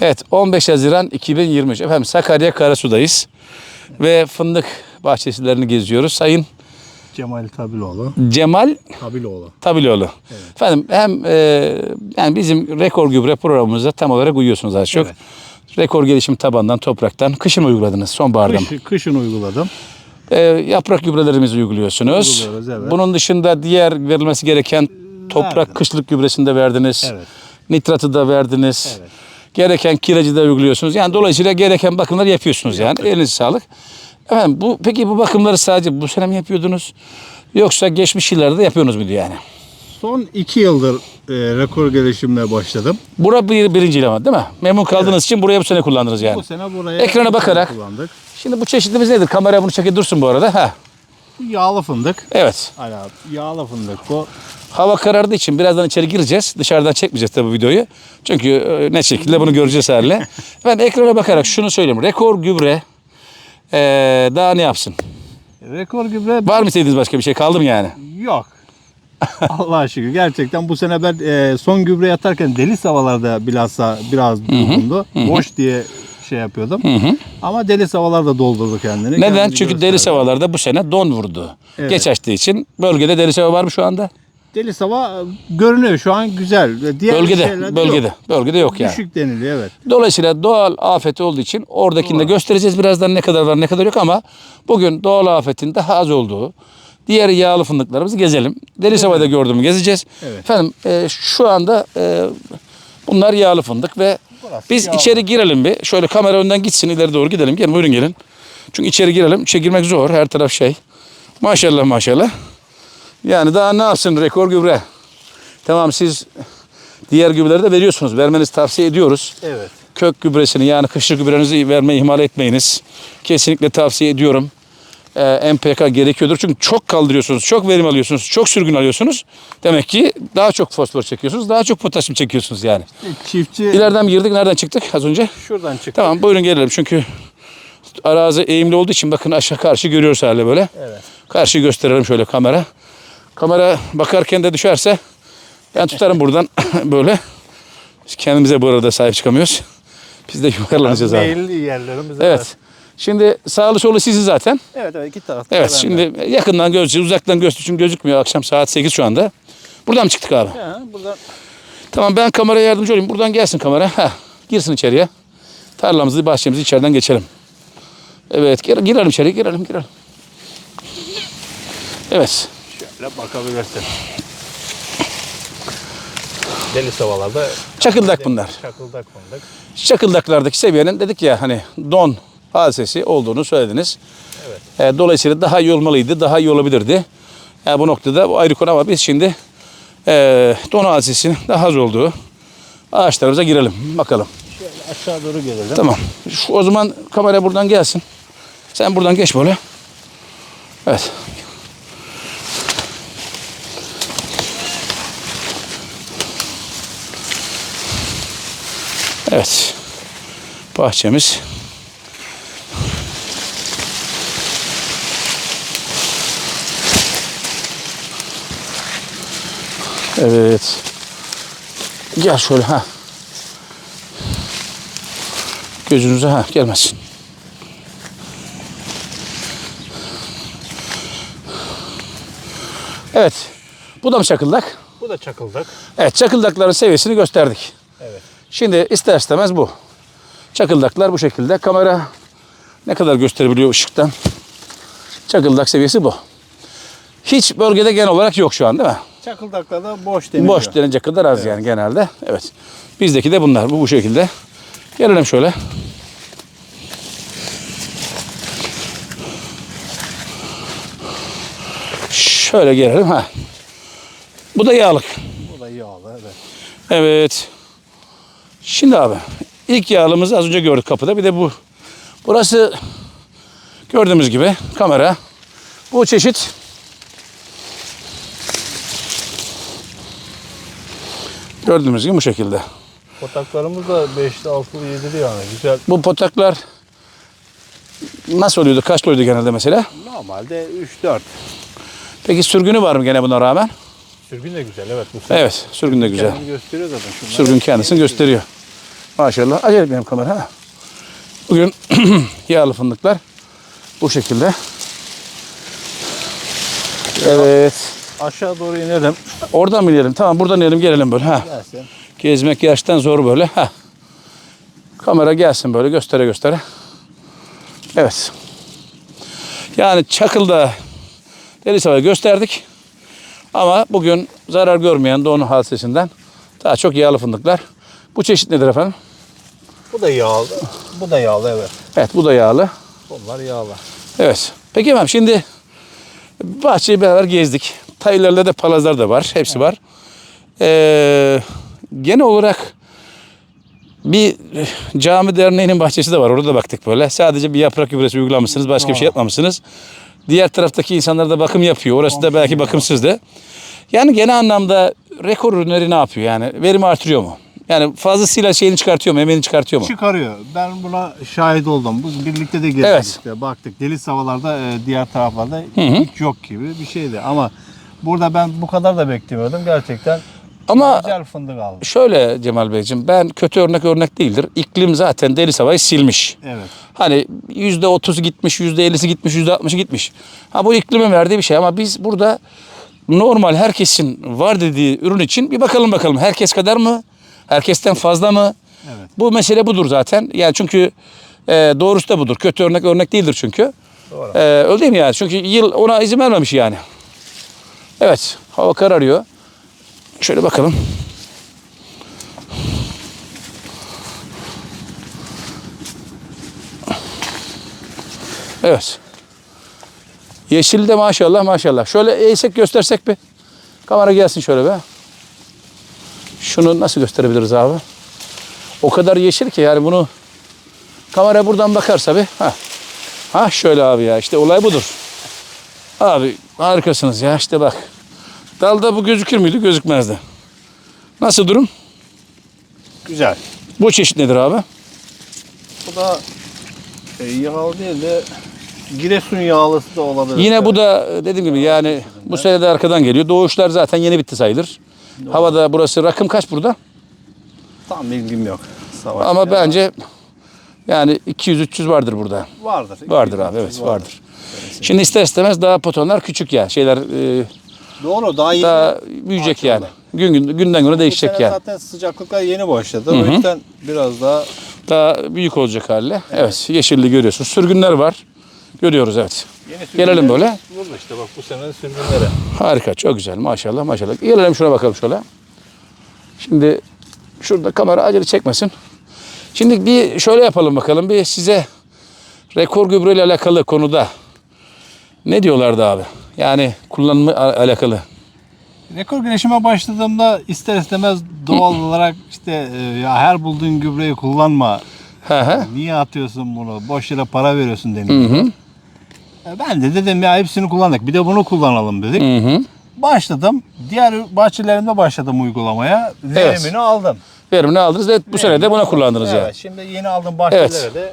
Evet 15 Haziran 2023 efendim Sakarya Karasu'dayız ve fındık bahçesilerini geziyoruz. Sayın Cemal Tabiloğlu. Cemal Tabiloğlu. Tabiloğlu. Efendim hem e, yani bizim rekor gübre programımıza tam olarak uyuyorsunuz az çok. Evet. Rekor gelişim tabandan, topraktan kışın uyguladınız sonbaharda mı? Kış, kışın uyguladım. E, yaprak gübrelerimizi uyguluyorsunuz. Uyguluyoruz, evet. Bunun dışında diğer verilmesi gereken toprak Verdim. kışlık gübresini de verdiniz. Evet. Nitratı da verdiniz. Evet. Gereken kiracı da uyguluyorsunuz. Yani dolayısıyla gereken bakımları yapıyorsunuz yani. Elinize sağlık. Efendim bu peki bu bakımları sadece bu sene mi yapıyordunuz? Yoksa geçmiş yıllarda da yapıyorsunuz muydu yani? Son iki yıldır e, rekor gelişimle başladım. Bura bir, birinci ilama değil mi? Memnun kaldığınız için buraya bu sene kullandınız yani. Bu sene buraya Ekrana bakarak. kullandık. Şimdi bu çeşitimiz nedir? Kamera bunu çekip dursun bu arada. Ha. Yağlı fındık. Evet. Hala yağlı fındık bu. Hava karardığı için birazdan içeri gireceğiz. Dışarıdan çekmeyeceğiz tabii videoyu. Çünkü e, ne şekilde bunu göreceğiz haliyle. ben ekrana bakarak şunu söyleyeyim. Rekor gübre e, daha ne yapsın? Rekor gübre Var mı istediğiniz başka bir şey? Kaldı mı yani? yok. Allah'a şükür. Gerçekten bu sene ben e, son gübre yatarken deli havalarda bilhassa biraz durgundu. Boş diye şey yapıyordum. Ama deli havalarda doldurdu kendini. Neden? Kendini Çünkü gösterdi. deri havalarda bu sene don vurdu. Evet. Geç açtığı için bölgede deri hava var mı şu anda? Deli hava görünüyor şu an güzel. Diğer Bölgede, bölgede. yok. Bölgede yok yani. Düşük deniliyor evet. Dolayısıyla doğal afeti olduğu için oradakini de göstereceğiz birazdan ne kadar var ne kadar yok ama bugün doğal afetin daha az olduğu diğer yağlı fındıklarımızı gezelim. Deli Sava'da gördüğümü gezeceğiz. Evet. Efendim e, şu anda e, bunlar yağlı fındık ve Burası biz yağlı. içeri girelim bir. Şöyle kamera önden gitsin ileri doğru gidelim. Gelin buyurun gelin. Çünkü içeri girelim. İçeri girmek zor. Her taraf şey. Maşallah maşallah. Yani daha ne yapsın rekor gübre. Tamam siz diğer gübreleri de veriyorsunuz. Vermenizi tavsiye ediyoruz Evet. kök gübresini yani kışlık gübrenizi vermeyi ihmal etmeyiniz. Kesinlikle tavsiye ediyorum. Ee, MPK gerekiyordur. Çünkü çok kaldırıyorsunuz, çok verim alıyorsunuz, çok sürgün alıyorsunuz. Demek ki daha çok fosfor çekiyorsunuz, daha çok potasyum çekiyorsunuz yani. Çiftçi İleriden girdik, nereden çıktık az önce? şuradan çıktı. Tamam buyurun gelelim çünkü arazi eğimli olduğu için bakın aşağı karşı görüyoruz hali böyle. Evet. Karşıyı gösterelim şöyle kamera. Kamera bakarken de düşerse ben tutarım buradan böyle. Biz kendimize bu arada sahip çıkamıyoruz. Biz de yuvarlanacağız abi. Meyilli yerlerimiz. Evet. Şimdi sağlı solu sizin zaten. Evet evet iki tarafta. Evet şimdi yakından göz, uzaktan göz için gözükmüyor. Akşam saat 8 şu anda. Buradan mı çıktık abi? Ha, buradan Tamam ben kameraya yardımcı olayım. Buradan gelsin kamera. Heh, girsin içeriye. Tarlamızı, bahçemizi içeriden geçelim. Evet gir- girelim içeri girelim girelim. Evet. Şöyle bakabilirsin. Deli havalarda Çakıldak bunlar. çakıldak fındık. Çakıldaklardaki seviyenin dedik ya hani don hadisesi olduğunu söylediniz. Evet. E, dolayısıyla daha iyi olmalıydı, daha iyi olabilirdi. Yani bu noktada bu ayrı konu ama biz şimdi e, don hadisesinin daha az olduğu ağaçlarımıza girelim. Bakalım. Şöyle aşağı doğru gelelim. Tamam. Şu, o zaman kamera buradan gelsin. Sen buradan geç böyle. Evet. Evet. Bahçemiz. Evet. Gel şöyle ha. Gözünüze ha gelmesin. Evet. Bu da mı çakıldak? Bu da çakıldak. Evet çakıldakların seviyesini gösterdik. Evet. Şimdi ister istemez bu. Çakıldaklar bu şekilde. Kamera ne kadar gösterebiliyor ışıktan? Çakıldak seviyesi bu. Hiç bölgede genel olarak yok şu an değil mi? Çakıldakta da boş deniliyor. Boş denecek kadar az yani genelde. Evet. Bizdeki de bunlar. Bu bu şekilde. Gelelim şöyle. Şöyle gelelim ha. Bu da yağlık. Bu da yağlı evet. Evet. Şimdi abi ilk yağlımızı az önce gördük kapıda. Bir de bu. Burası gördüğümüz gibi kamera. Bu çeşit gördüğümüz gibi bu şekilde. Kotaklarımız da 5'li 6'lı 7'li yani güzel. Bu potaklar nasıl oluyordu? Kaç oluyordu genelde mesela? Normalde 3-4. Peki sürgünü var mı gene buna rağmen? Sürgün de güzel evet. Bu sene Evet, sürgün de güzel. Kendini gösteriyor zaten. Şunlar Sürgün kendisini gösteriyor. Maşallah. Acele etmeyelim kamera. Ha. Bugün yağlı fındıklar bu şekilde. Evet. Aşağı doğru inelim. Oradan mı inelim? Tamam buradan inelim gelelim böyle. Ha. Gelsin. Gezmek gerçekten zor böyle. Ha. Kamera gelsin böyle göstere göstere. Evet. Yani Çakıl'da deniz havayı gösterdik. Ama bugün zarar görmeyen Doğu hadisesinden daha çok yağlı fındıklar. Bu çeşit nedir efendim? Bu da yağlı. Bu da yağlı evet. Evet bu da yağlı. Bunlar yağlı. Evet. Peki efendim şimdi bahçeyi beraber gezdik. Taylarla da palazlar da var. Hepsi var. Ee, genel olarak bir cami derneğinin bahçesi de var. Orada da baktık böyle. Sadece bir yaprak gübresi uygulamışsınız. Başka bir şey yapmamışsınız. Diğer taraftaki insanlar da bakım yapıyor. Orası da belki bakımsızdı. Yani genel anlamda rekor ürünleri ne yapıyor? Yani verimi artırıyor mu? Yani fazlasıyla şeyini çıkartıyor mu? Emeğini çıkartıyor mu? Çıkarıyor. Ben buna şahit oldum. Biz birlikte de gezdik Evet. işte. Baktık. Deniz havalarda e, diğer taraflarda hiç yok gibi bir şeydi. Ama burada ben bu kadar da beklemiyordum. Gerçekten Ama güzel fındık aldım. Şöyle Cemal Beyciğim ben kötü örnek örnek değildir. İklim zaten deniz havayı silmiş. Evet. Hani yüzde otuzu gitmiş, yüzde ellisi gitmiş, yüzde altmışı gitmiş. Ha bu iklimin verdiği bir şey ama biz burada normal herkesin var dediği ürün için bir bakalım bakalım. Herkes kadar mı? Herkesten fazla mı? Evet. Bu mesele budur zaten. Yani çünkü e, doğrusu da budur. Kötü örnek örnek değildir çünkü. Doğru. E, öyle değil mi yani? Çünkü yıl ona izin vermemiş yani. Evet. Hava kararıyor. Şöyle bakalım. Evet. Yeşil de maşallah maşallah. Şöyle eğsek göstersek bir. Kamera gelsin şöyle be. Şunu nasıl gösterebiliriz abi? O kadar yeşil ki yani bunu kamera buradan bakarsa bir. Ha. Ha şöyle abi ya işte olay budur. Abi harikasınız ya işte bak. Dalda bu gözükür müydü? Gözükmezdi. Nasıl durum? Güzel. Bu çeşit nedir abi? Bu da e, yağlı değil de Giresun yağlısı da olabilir. Yine bu da e, dediğim gibi yani bu sene de arkadan geliyor. Doğuşlar zaten yeni bitti sayılır. Havada burası rakım kaç burada? tam bilgim yok. Savaş Ama ya. bence yani 200-300 vardır burada. vardır. Vardır abi evet vardır. Şimdi ister istemez daha potonlar küçük ya. Şeyler e, Doğru daha yeni. daha büyüyecek Açıldı. yani. Gün, gün günden güne değişecek sene yani. zaten sıcaklıklar yeni başladı. O yüzden biraz daha Daha büyük olacak haliyle. Evet yeşilli görüyorsunuz. Sürgünler var. Görüyoruz evet. yeni Gelelim böyle. Burada işte bak bu senenin sürgünleri. Harika, çok güzel. Maşallah, maşallah. Gelelim şuna bakalım şöyle. Şimdi şurada kamera acele çekmesin. Şimdi bir şöyle yapalım bakalım. Bir size rekor gübreyle alakalı konuda ne diyorlardı abi? Yani kullanımı alakalı. Rekor güneşime başladığımda ister istemez doğal olarak işte e, ya her bulduğun gübreyi kullanma. Hı hı. Niye atıyorsun bunu? Boş yere para veriyorsun deniyor. E, Ben de dedim ya hepsini kullandık. Bir de bunu kullanalım dedik. Hı hı. Başladım. Diğer bahçelerimde başladım uygulamaya. Evet. Verimini aldım. Verimini aldınız ve bu sene de buna kullandınız evet, yani. Şimdi yeni aldığım bahçelere Evet. de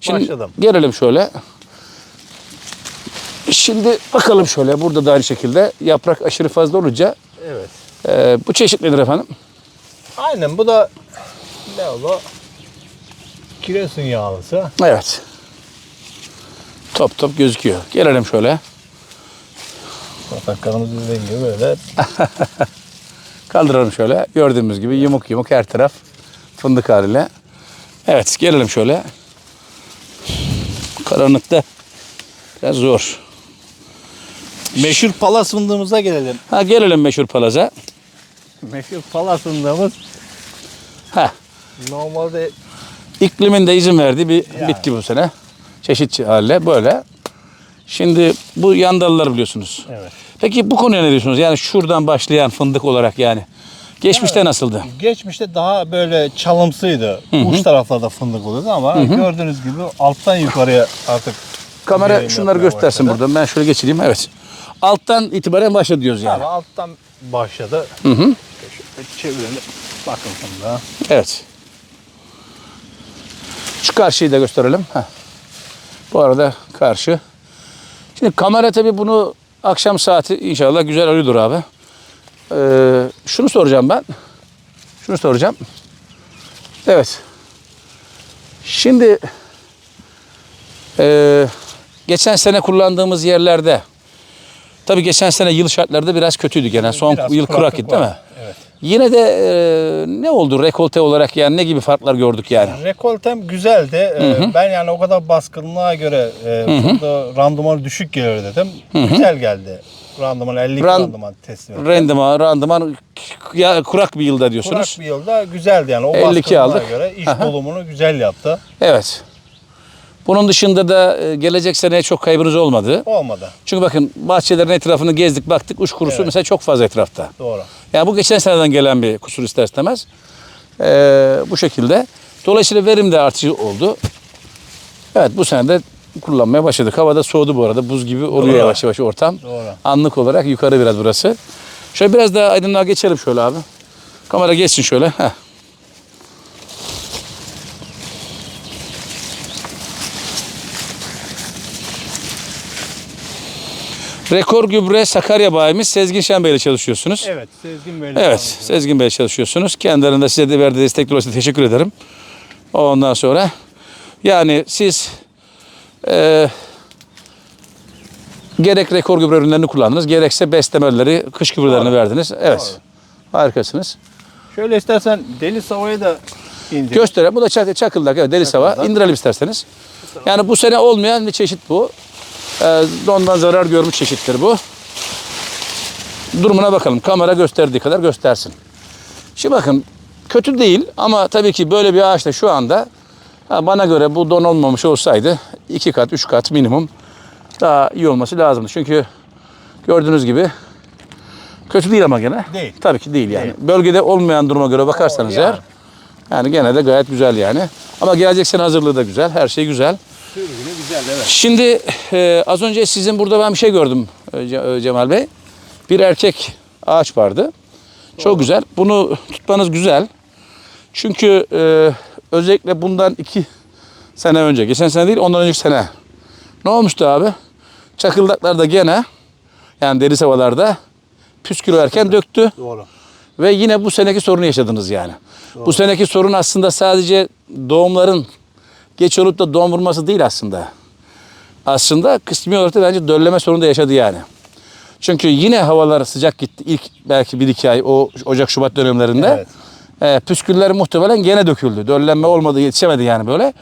Şimdi başladım. gelelim şöyle. Şimdi bakalım şöyle. Burada da aynı şekilde yaprak aşırı fazla olunca Evet. e, bu çeşit nedir efendim? Aynen bu da ne oldu? Kiresun yağlısı. Evet. Top top gözüküyor. Gelelim şöyle. Pataklarımız dediğim gibi böyle Kaldıralım şöyle. Gördüğümüz gibi yumuk yumuk her taraf fındık haliyle. Evet gelelim şöyle. Karanlıkta biraz zor. Meşhur palas fındığımıza gelelim. Ha gelelim meşhur palaza. Meşhur palas fındığımız Ha normalde iklimin de izin verdiği bir Yani. bitki bu sene. Çeşit haliyle böyle. Şimdi bu yan dallar biliyorsunuz. evet. Peki bu konuya ne diyorsunuz? Yani şuradan başlayan fındık olarak yani. Geçmişte nasıldı? Geçmişte daha böyle çalımsıydı. Uç taraflarda fındık oluyordu ama gördüğünüz gibi alttan yukarıya artık Kamera şunları yapmaya göstersin başladı. buradan. Ben şöyle geçireyim. Evet. Alttan itibaren başladı diyoruz yani. Yani alttan başladı. Hı hı. Şöyle çevirelim. Bakın fındığa. Evet. Şu karşıyı da gösterelim. Heh. Bu arada karşı. Şimdi kamera tabii bunu akşam saati inşallah güzel alıyordur abi. Ee, şunu soracağım ben. Şunu soracağım. Evet. Şimdi eee, geçen sene kullandığımız yerlerde tabii geçen sene yıl şartlarda biraz kötüydü gene. Son Biraz yıl kurak kuraklık gitti değil mi? Evet. Yine de eee, ne oldu rekolte olarak yani ne gibi farklar gördük yani? Rekoltem güzeldi. Ee, Ben yani o kadar baskınlığa göre e, burada randımanı düşük gelir dedim. Güzel geldi. Randıman 52 Ran- randıman teslim ettim. Randıman, randıman ya kurak bir yılda diyorsunuz. Kurak bir yılda güzeldi yani. O 52 baskınlığa aldık. göre iş Aha. dolumunu güzel yaptı. Evet. Bunun dışında da e, gelecek seneye çok kaybınız olmadı. Olmadı. Çünkü bakın bahçelerin etrafını gezdik baktık uç kurusu Evet. mesela çok fazla etrafta. Doğru. Yani bu geçen seneden gelen bir kusur ister istemez. Ee, bu şekilde. Dolayısıyla verim de artışı oldu. Evet bu sene de kullanmaya başladık. Havada soğudu bu arada. Buz gibi oluyor Doğru. yavaş yavaş ortam. Doğru. Anlık olarak yukarı biraz burası. Şöyle biraz daha aydınlığa geçelim şöyle abi. Kamera geçsin şöyle. Heh. Rekor Gübre Sakarya bayimiz Sezgin Şenbey ile çalışıyorsunuz. Evet. Sezgin Bey'le Evet. Sezgin Bey çalışıyorsunuz. Kendilerinde size de verdiği destek dolayısıyla teşekkür ederim. Ondan sonra yani siz eee gerek rekor gübre ürünlerini kullandınız, gerekse beslemeleri, kış gübrelerini verdiniz. Evet. Harikasınız. Şöyle istersen deli savayı da indir. Gösterelim. Bu da çak, çakıldak. Evet, deli sava. Çakıldak. İndirelim isterseniz. Yani bu sene olmayan bir çeşit bu. Ee, dondan zarar görmüş çeşittir bu. Durumuna bakalım. Kamera gösterdiği kadar göstersin. Şimdi bakın kötü değil ama tabii ki böyle bir ağaçta şu anda ha, bana göre bu don olmamış olsaydı iki kat, üç kat minimum daha iyi olması lazımdı. Çünkü gördüğünüz gibi kötü değil ama gene. Değil. Tabii ki değil yani. Değil. Bölgede olmayan duruma göre bakarsanız yani. eğer yani gene de gayet güzel yani. Ama gelecek sene hazırlığı da güzel. Her şey güzel. Sürgünü güzel evet. Şimdi e, az önce sizin burada ben bir şey gördüm e, e, Cemal Bey. Bir erkek ağaç vardı. Çok güzel. Bunu tutmanız güzel. Çünkü e, özellikle bundan iki sene önce, geçen sene değil ondan önceki sene. Ne olmuştu abi? Çakıldaklarda gene yani deri havalarda püskürerken döktü. Doğru. Ve yine bu seneki sorunu yaşadınız yani. Bu seneki sorun aslında sadece doğumların geç olup da doğum vurması değil aslında. Aslında kısmi olarak da bence dölleme sorunu da yaşadı yani. Çünkü yine havalar sıcak gitti ilk belki bir iki ay o Ocak Şubat dönemlerinde. E, püsküller muhtemelen gene döküldü. Döllenme olmadı yetişemedi yani böyle.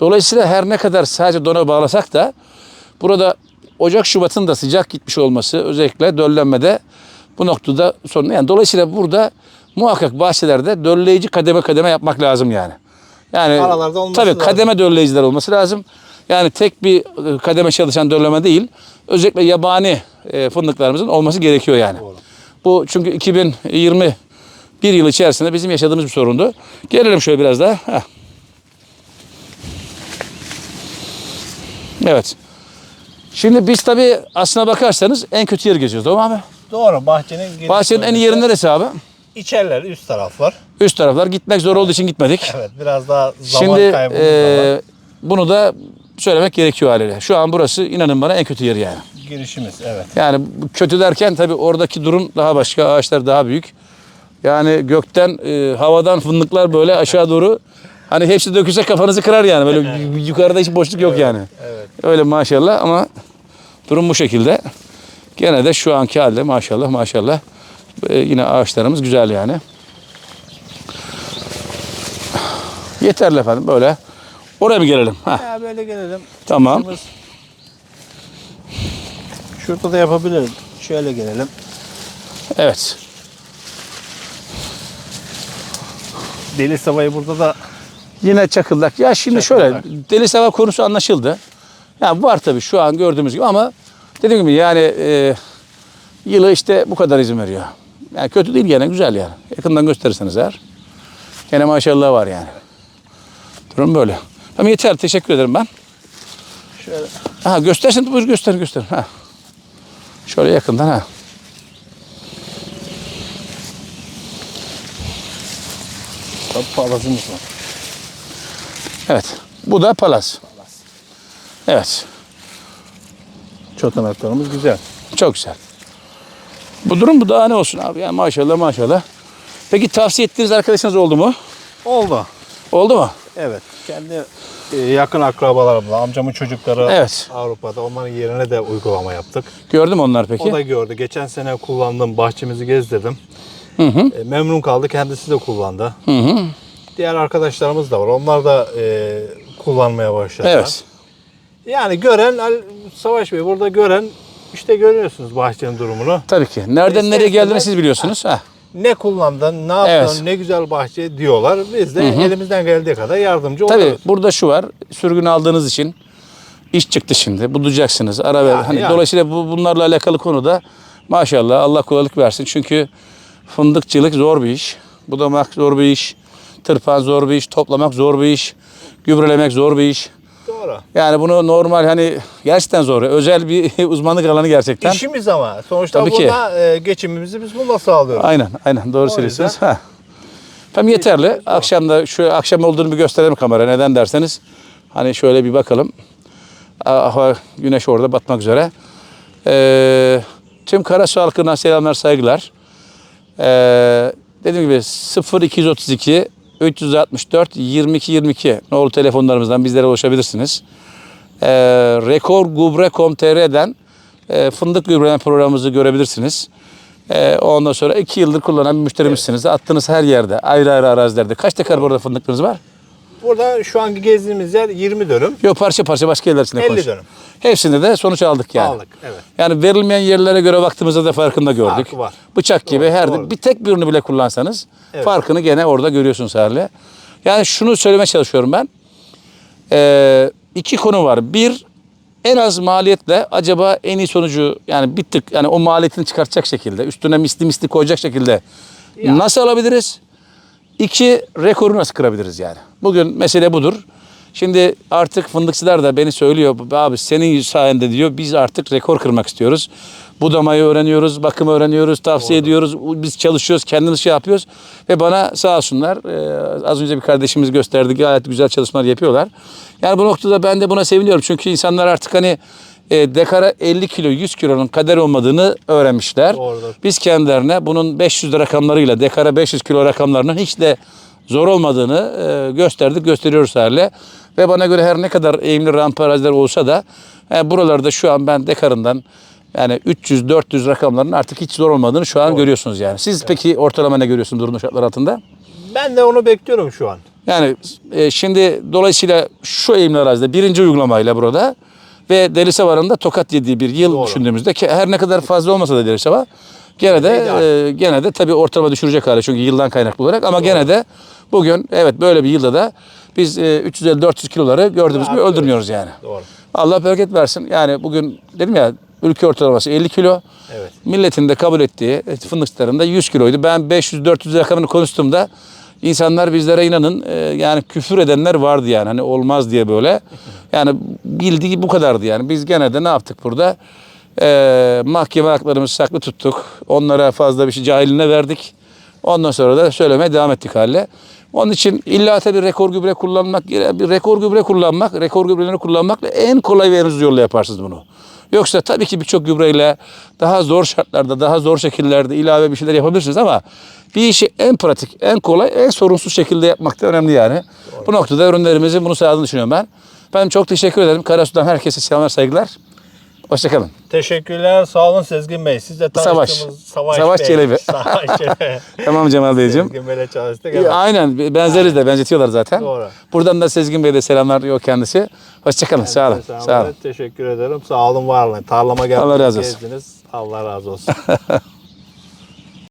Dolayısıyla her ne kadar sadece dona bağlasak da burada Ocak Şubat'ın da sıcak gitmiş olması özellikle döllenmede bu noktada sorun. Yani dolayısıyla burada muhakkak bahçelerde dölleyici kademe kademe yapmak lazım yani. Yani Aralarda olması tabii lazım. kademe dölleyiciler olması lazım. Yani tek bir e, kademe çalışan dölleme değil. Özellikle yabani e, fındıklarımızın olması gerekiyor yani. Doğru. Bu çünkü 2021 yıl içerisinde bizim yaşadığımız bir sorundu. Gelelim şöyle biraz daha. Heh. Evet. Şimdi biz tabii aslına bakarsanız en kötü yeri geziyoruz değil mi abi? Doğru. Bahçenin Bahçenin en iyi yeri neresi abi? İçerler üst taraf var. Üst taraflar. Gitmek zor olduğu için gitmedik. Evet biraz daha zaman Şimdi kaybımız e, var. bunu da söylemek gerekiyor haliyle. Şu an burası inanın bana en kötü yeri yani. Girişimiz evet. Yani kötü derken tabii oradaki durum daha başka. Ağaçlar daha büyük. Yani gökten, e, havadan fındıklar böyle aşağı doğru. Hani hepsi dökülse kafanızı kırar yani. Böyle yukarıda hiç boşluk yok yani. Evet. Öyle maşallah ama durum bu şekilde. Gene de şu anki halde maşallah maşallah e, yine ağaçlarımız güzel yani. Yeterli efendim böyle. Oraya mı gelelim? Heh, Ya böyle gelelim. tamam. Çıkışımız- Şurada da yapabiliriz. Şöyle gelelim. Evet. Deli savayı burada da Yine çakıldak. Ya şimdi Çakıldak. şöyle deli sava konusu anlaşıldı. Yani var tabii şu an gördüğümüz gibi ama dediğim gibi yani e, yılı işte bu kadar izin veriyor. Yani kötü değil gene güzel yani. Yakından gösterirseniz eğer. Gene maşallah var yani. Durum böyle. Tamam yeter teşekkür ederim ben. şöyle Ha göstersin buyur göster göster. Ha. Şöyle yakından ha. tabii palazımız var. Evet. Bu da palas. Evet. Çotanaklarımız güzel. Çok güzel. Bu durum bu daha ne olsun abi yani maşallah maşallah. Peki tavsiye ettiğiniz arkadaşınız oldu mu? Oldu. Oldu mu? Evet. Kendi e, yakın akrabalarımla, amcamın çocukları Evet. Avrupa'da onların yerine de uygulama yaptık. Gördüm onlar peki. O da gördü. Geçen sene kullandım, bahçemizi gezdirdim. Hı hı. E, memnun kaldı, kendisi de kullandı. Hı hı. Diğer arkadaşlarımız da var. Onlar da e, kullanmaya başladılar. Evet. Yani gören, Savaş Bey burada gören işte görüyorsunuz bahçenin durumunu. Tabii ki. Nereden İster nereye geldiğini siz biliyorsunuz. Ha. Ne kullandın, ne yaptın, Evet. ne güzel bahçe diyorlar. Biz de elimizden geldiği kadar yardımcı Tabii oluyoruz. burada şu var. Sürgün aldığınız için iş çıktı şimdi. Bulacaksınız. Ara ver. Ya, Hani ya. dolayısıyla bu bunlarla alakalı konuda maşallah Allah kolaylık versin. Çünkü fındıkçılık zor bir iş. Budamak zor bir iş. Tırpan zor bir iş. Toplamak zor bir iş. Gübrelemek zor bir iş. Doğru. Yani bunu normal hani gerçekten zor. Özel bir uzmanlık alanı gerçekten. İşimiz ama sonuçta Tabii ki. bunda e, geçimimizi biz bununla sağlıyoruz. Aynen, aynen doğru O söylüyorsunuz. yüzden- Ha. Tam yeterli. Akşamda şu akşam olduğunu bir gösterelim kamera. Neden derseniz hani şöyle bir bakalım. Aha, güneş orada batmak üzere. Ee, tüm Karasu halkına selamlar, saygılar. Ee, dediğim gibi 0232 364 22 22 nolu telefonlarımızdan bizlere ulaşabilirsiniz. Ee, Rekor.Gubre.com.tr'den e, fındık gübreleme programımızı görebilirsiniz. Ee, ondan sonra iki yıldır kullanan bir müşterimizsiniz. Attığınız her yerde, ayrı ayrı arazilerde. Kaç dekar burada fındıklarınız var? Burada şu anki gezdiğimiz yer 20 dönüm. Yok parça parça başka yerler içinde 50 konuş. dönüm. Hepsinde de sonuç aldık yani. Aldık, evet. Yani verilmeyen yerlere göre baktığımızda da farkında gördük. Farkı var. Bıçak gibi Doğru, her doğru. bir tek bir ürünü bile kullansanız Evet. farkını gene orada görüyorsunuz haliyle. Yani şunu söylemeye çalışıyorum ben. Ee, iki konu var. Bir en az maliyetle acaba en iyi sonucu yani bir tık yani o maliyetini çıkartacak şekilde üstüne misli misli koyacak şekilde Ya. nasıl alabiliriz? İki rekoru nasıl kırabiliriz yani? Bugün mesele budur. Şimdi artık fındıkçılar da beni söylüyor. Abi senin sayende diyor biz artık rekor kırmak istiyoruz. Budamayı öğreniyoruz, bakımı öğreniyoruz, tavsiye ediyoruz. Biz çalışıyoruz, kendimiz şey yapıyoruz. Ve bana sağ olsunlar e, az önce bir kardeşimiz gösterdi. Gayet güzel çalışmalar yapıyorlar. Yani bu noktada ben de buna seviniyorum. Çünkü insanlar artık hani e, dekara 50 kilo, 100 kilonun kader olmadığını öğrenmişler. Doğrudur. Biz kendilerine bunun 500 rakamlarıyla dekara 500 kilo rakamlarının hiç de zor olmadığını e, gösterdik, gösteriyoruz hale. Ve bana göre her ne kadar eğimli rampa araziler olsa da e, buralarda şu an ben dekarından yani 300-400 rakamların artık hiç zor olmadığını şu an görüyorsunuz yani. Siz peki ortalama ne görüyorsunuz durum şartlar altında? Ben de onu bekliyorum şu an. Yani e, şimdi dolayısıyla şu eğimli arazide birinci uygulamayla burada ve Delisavar'ın da tokat yediği bir yıl Doğru. düşündüğümüzde ki her ne kadar fazla olmasa da Delisava gene de e, gene de tabii ortalama düşürecek hali çünkü yıldan kaynaklı olarak ama gene de bugün evet böyle bir yılda da biz e, 350-400 kiloları gördüğümüz gibi öldürmüyoruz yani. Doğru. Allah bereket versin. Yani bugün dedim ya ülke ortalaması 50 kilo. Evet. Milletin de kabul ettiği e, fındıkların da 100 kiloydu. Ben 500-400 rakamını konuştuğumda insanlar bizlere inanın e, yani küfür edenler vardı yani hani olmaz diye böyle. Yani bildiği bu kadardı yani. Biz gene de ne yaptık burada? E, mahkeme haklarımızı saklı tuttuk. Onlara fazla bir şey cahiline verdik. Ondan sonra da söylemeye devam ettik halle. Onun için illa tabii rekor gübre kullanmak, bir rekor gübre kullanmak, rekor gübreleri kullanmakla en kolay ve en ucuz yolla yaparsınız bunu. Yoksa tabii ki birçok gübreyle daha zor şartlarda, daha zor şekillerde ilave bir şeyler yapabilirsiniz ama bir işi en pratik, en kolay, en sorunsuz şekilde yapmak da önemli yani. Bu noktada ürünlerimizin bunu sağladığını düşünüyorum ben. Ben çok teşekkür ederim. Karasu'dan herkese selamlar, saygılar. Hoşçakalın. Teşekkürler. Sağ olun Sezgin Bey. Sizle Savaş. tanıştığımız Savaş, Savaş Bey. Çelebi. Savaş Çelebi. Tamam Cemal Beyciğim. Sezgin Bey'le çalıştık. Evet. Aynen benzeriz de benzetiyorlar zaten. Doğru. Buradan da Sezgin Bey'e de selamlar yok kendisi. Hoşçakalın. Sağ olun. Sağ olun. Sağ olun. Teşekkür ederim. Sağ olun, var olun. Tarlama geldiniz, Allah razı olsun. gezdiniz. Allah razı olsun.